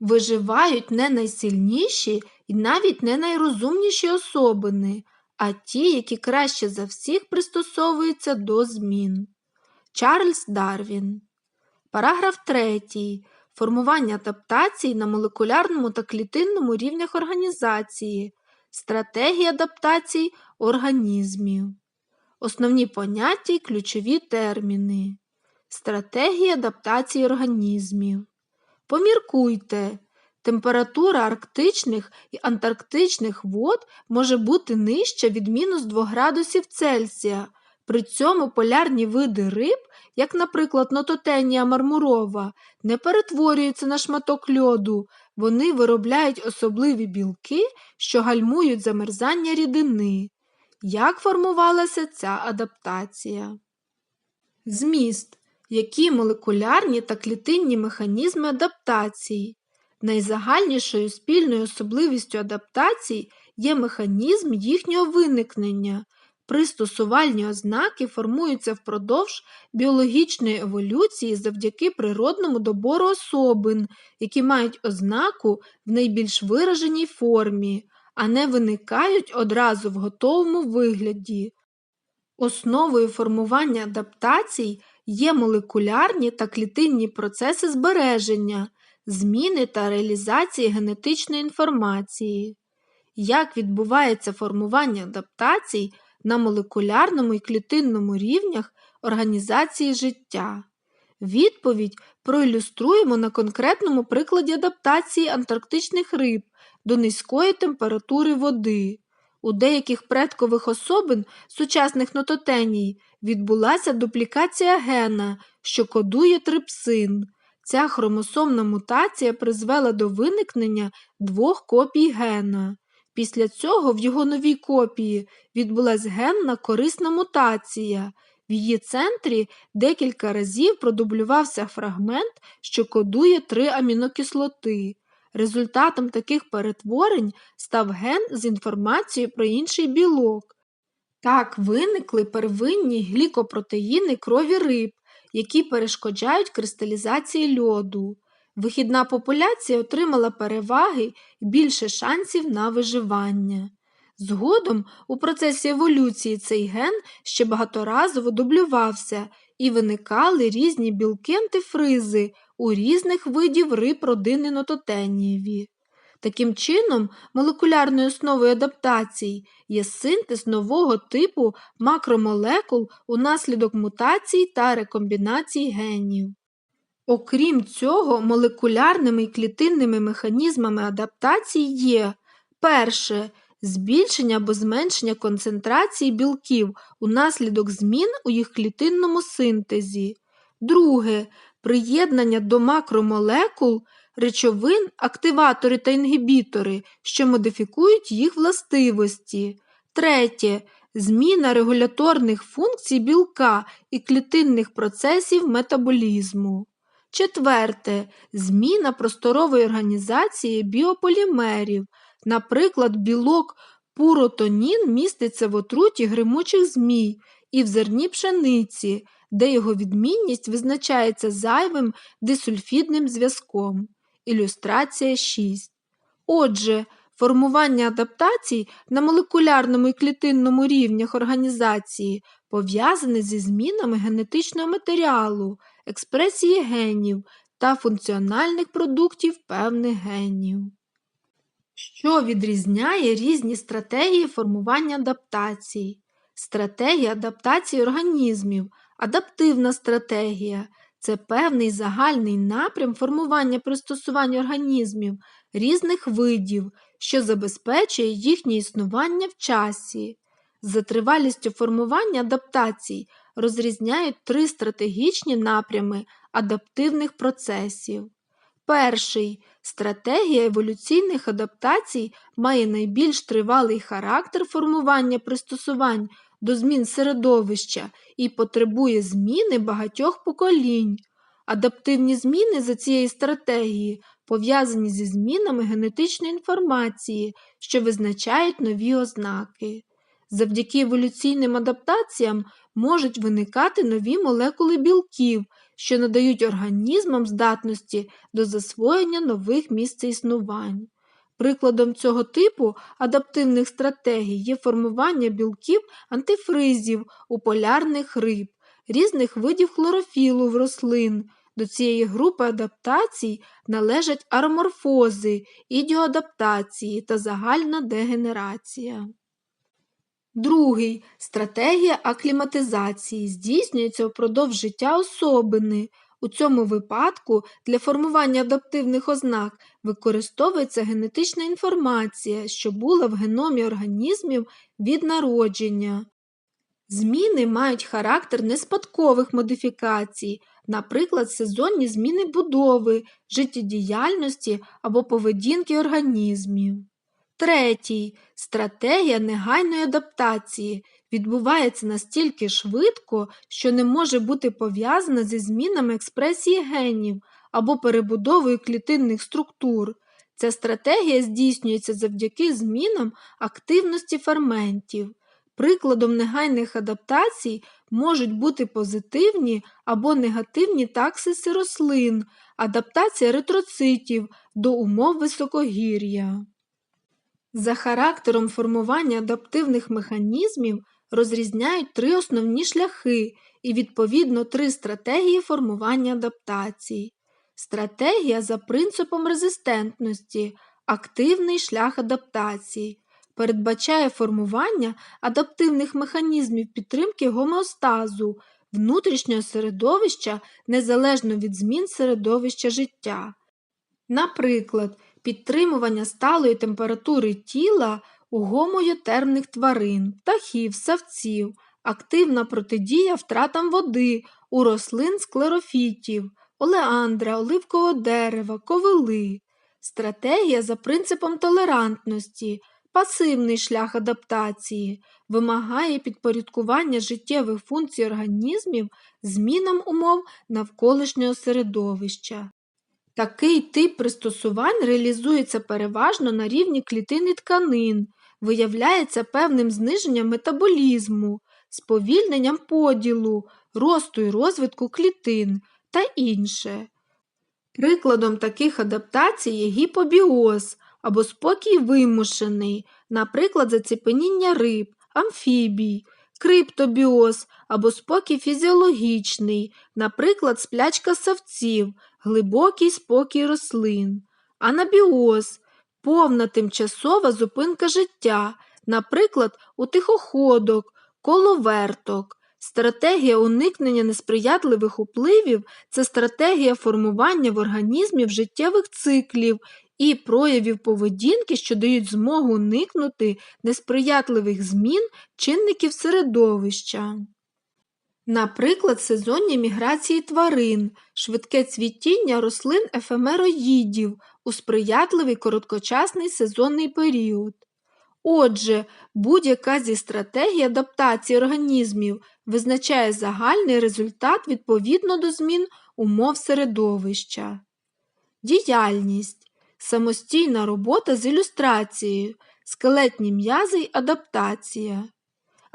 Виживають не найсильніші і навіть не найрозумніші особини, а ті, які краще за всіх пристосовуються до змін. Чарльз Дарвін. Параграф 3. Формування адаптацій на молекулярному та клітинному рівнях організації. Стратегія адаптацій організмів. Основні поняття і ключові терміни. Стратегія адаптації організмів. Поміркуйте. Температура арктичних і антарктичних вод може бути нижча від мінус 2 градусів Цельсія. При цьому полярні види риб, як, наприклад, нототенія мармурова, не перетворюються на шматок льоду, вони виробляють особливі білки, що гальмують замерзання рідини. Як формувалася ця адаптація? Зміст. Які молекулярні та клітинні механізми адаптації? Найзагальнішою спільною особливістю адаптацій є механізм їхнього виникнення. Пристосувальні ознаки формуються впродовж біологічної еволюції завдяки природному добору особин, які мають ознаку в найбільш вираженій формі, а не виникають одразу в готовому вигляді. Основою формування адаптацій є молекулярні та клітинні процеси збереження, зміни та реалізації генетичної інформації. Як відбувається формування адаптацій на молекулярному і клітинному рівнях організації життя? Відповідь проілюструємо на конкретному прикладі адаптації антарктичних риб до низької температури води. У деяких предкових особин сучасних нототеній відбулася дуплікація гена, що кодує трипсин. Ця хромосомна мутація призвела до виникнення двох копій гена. Після цього в його новій копії відбулася генна корисна мутація. В її центрі декілька разів продублювався фрагмент, що кодує три амінокислоти. Результатом таких перетворень став ген з інформацією про інший білок. Так виникли первинні глікопротеїни крові риб, які перешкоджають кристалізації льоду. Вихідна популяція отримала переваги і більше шансів на виживання. Згодом у процесі еволюції цей ген ще багаторазово дублювався і виникали різні білки антифризи у різних видів риб родини нототенієві. Таким чином, молекулярною основою адаптацій є синтез нового типу макромолекул унаслідок мутацій та рекомбінацій генів. Окрім цього, молекулярними і клітинними механізмами адаптації є перше збільшення або зменшення концентрації білків унаслідок змін у їх клітинному синтезі, друге приєднання до макромолекул речовин, активатори та інгібітори, що модифікують їх властивості, третє. Зміна регуляторних функцій білка і клітинних процесів метаболізму. Четверте. Зміна просторової організації біополімерів, наприклад, білок пуротонін міститься в отруті гримучих змій і в зерні пшениці, де його відмінність визначається зайвим дисульфідним зв'язком. Ілюстрація 6. Отже, формування адаптацій на молекулярному і клітинному рівнях організації пов'язане зі змінами генетичного матеріалу, експресії генів та функціональних продуктів певних генів. Що відрізняє різні стратегії формування адаптацій? Стратегія адаптації організмів, адаптивна стратегія це певний загальний напрям формування пристосувань організмів різних видів, що забезпечує їхнє існування в часі. За тривалістю формування адаптацій розрізняють три стратегічні напрями адаптивних процесів. Перший стратегія еволюційних адаптацій має найбільш тривалий характер формування пристосувань до змін середовища і потребує зміни багатьох поколінь. Адаптивні зміни за цієї стратегії пов'язані зі змінами генетичної інформації, що визначають нові ознаки. Завдяки еволюційним адаптаціям можуть виникати нові молекули білків, що надають організмам здатності до засвоєння нових місць існувань. Прикладом цього типу адаптивних стратегій є формування білків антифризів у полярних риб, різних видів хлорофілу в рослин. До цієї групи адаптацій належать ароморфози, ідіоадаптації та загальна дегенерація. Другий стратегія акліматизації здійснюється впродовж життя особини. У цьому випадку для формування адаптивних ознак використовується генетична інформація, що була в геномі організмів від народження. Зміни мають характер неспадкових модифікацій, наприклад, сезонні зміни будови, життєдіяльності або поведінки організмів. Третій стратегія негайної адаптації відбувається настільки швидко, що не може бути пов'язана зі змінами експресії генів або перебудовою клітинних структур. Ця стратегія здійснюється завдяки змінам активності ферментів. Прикладом негайних адаптацій можуть бути позитивні або негативні таксиси рослин, адаптація ретроцитів до умов високогір'я. За характером формування адаптивних механізмів розрізняють три основні шляхи і, відповідно, три стратегії формування адаптацій. Стратегія за принципом резистентності, активний шлях адаптації, передбачає формування адаптивних механізмів підтримки гомеостазу, внутрішнього середовища незалежно від змін середовища життя. Наприклад, підтримування сталої температури тіла у гомоєтермних тварин, птахів, савців, активна протидія втратам води у рослин склерофітів, олеандра, оливкового дерева, ковили, стратегія за принципом толерантності, пасивний шлях адаптації, вимагає підпорядкування життєвих функцій організмів змінам умов навколишнього середовища. Такий тип пристосувань реалізується переважно на рівні клітин і тканин, виявляється певним зниженням метаболізму, сповільненням поділу, росту і розвитку клітин та інше. Прикладом таких адаптацій є гіпобіоз або спокій вимушений, наприклад, заціпеніння риб, амфібій, криптобіоз або спокій фізіологічний, наприклад, сплячка савців, глибокий спокій рослин, анабіоз, повна тимчасова зупинка життя, наприклад, у тихоходок, коловерток. Стратегія уникнення несприятливих впливів це стратегія формування в організмі життєвих циклів і проявів поведінки, що дають змогу уникнути несприятливих змін чинників середовища. Наприклад, сезонні міграції тварин, швидке цвітіння рослин ефемероїдів у сприятливий короткочасний сезонний період. Отже, будь-яка зі стратегій адаптації організмів визначає загальний результат відповідно до змін умов середовища. Діяльність самостійна робота з ілюстрацією, скелетні м'язи й адаптація.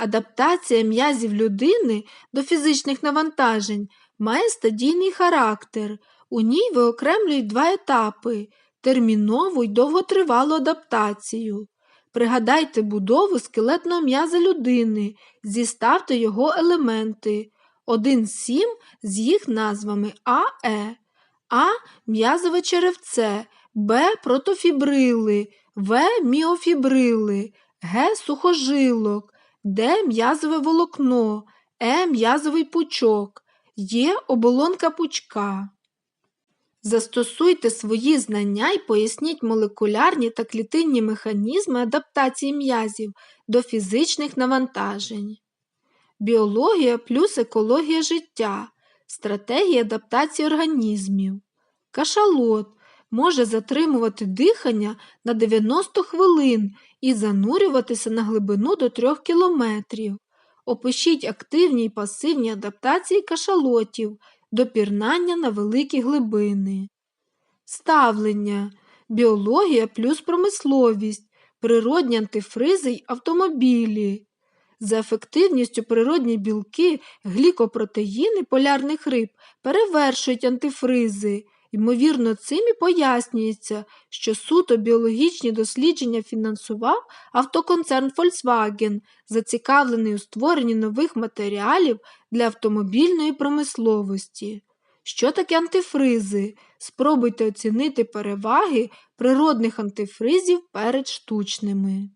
Адаптація м'язів людини до фізичних навантажень має стадійний характер. У ній виокремлюють два етапи термінову й довготривалу адаптацію. Пригадайте будову скелетного м'яза людини, зіставте його елементи. Один сім з їх назвами АЕ, А м'язове черевце, Б протофібрили, В міофібрили, Г сухожилок, Д м'язове волокно, Е м'язовий пучок, Є оболонка пучка. Застосуйте свої знання і поясніть молекулярні та клітинні механізми адаптації м'язів до фізичних навантажень. Біологія плюс екологія життя, стратегія адаптації організмів. Кашалот може затримувати дихання на 90 хвилин і занурюватися на глибину до 3 кілометрів. Опишіть активні й пасивні адаптації кашалотів до пірнання на великі глибини. Ставлення, біологія плюс промисловість, природні антифризи й автомобілі. За ефективністю природні білки, глікопротеїни полярних риб перевершують антифризи. Ймовірно, цим і пояснюється, що суто біологічні дослідження фінансував автоконцерн Volkswagen, зацікавлений у створенні нових матеріалів для автомобільної промисловості. Що таке антифризи? Спробуйте оцінити переваги природних антифризів перед штучними.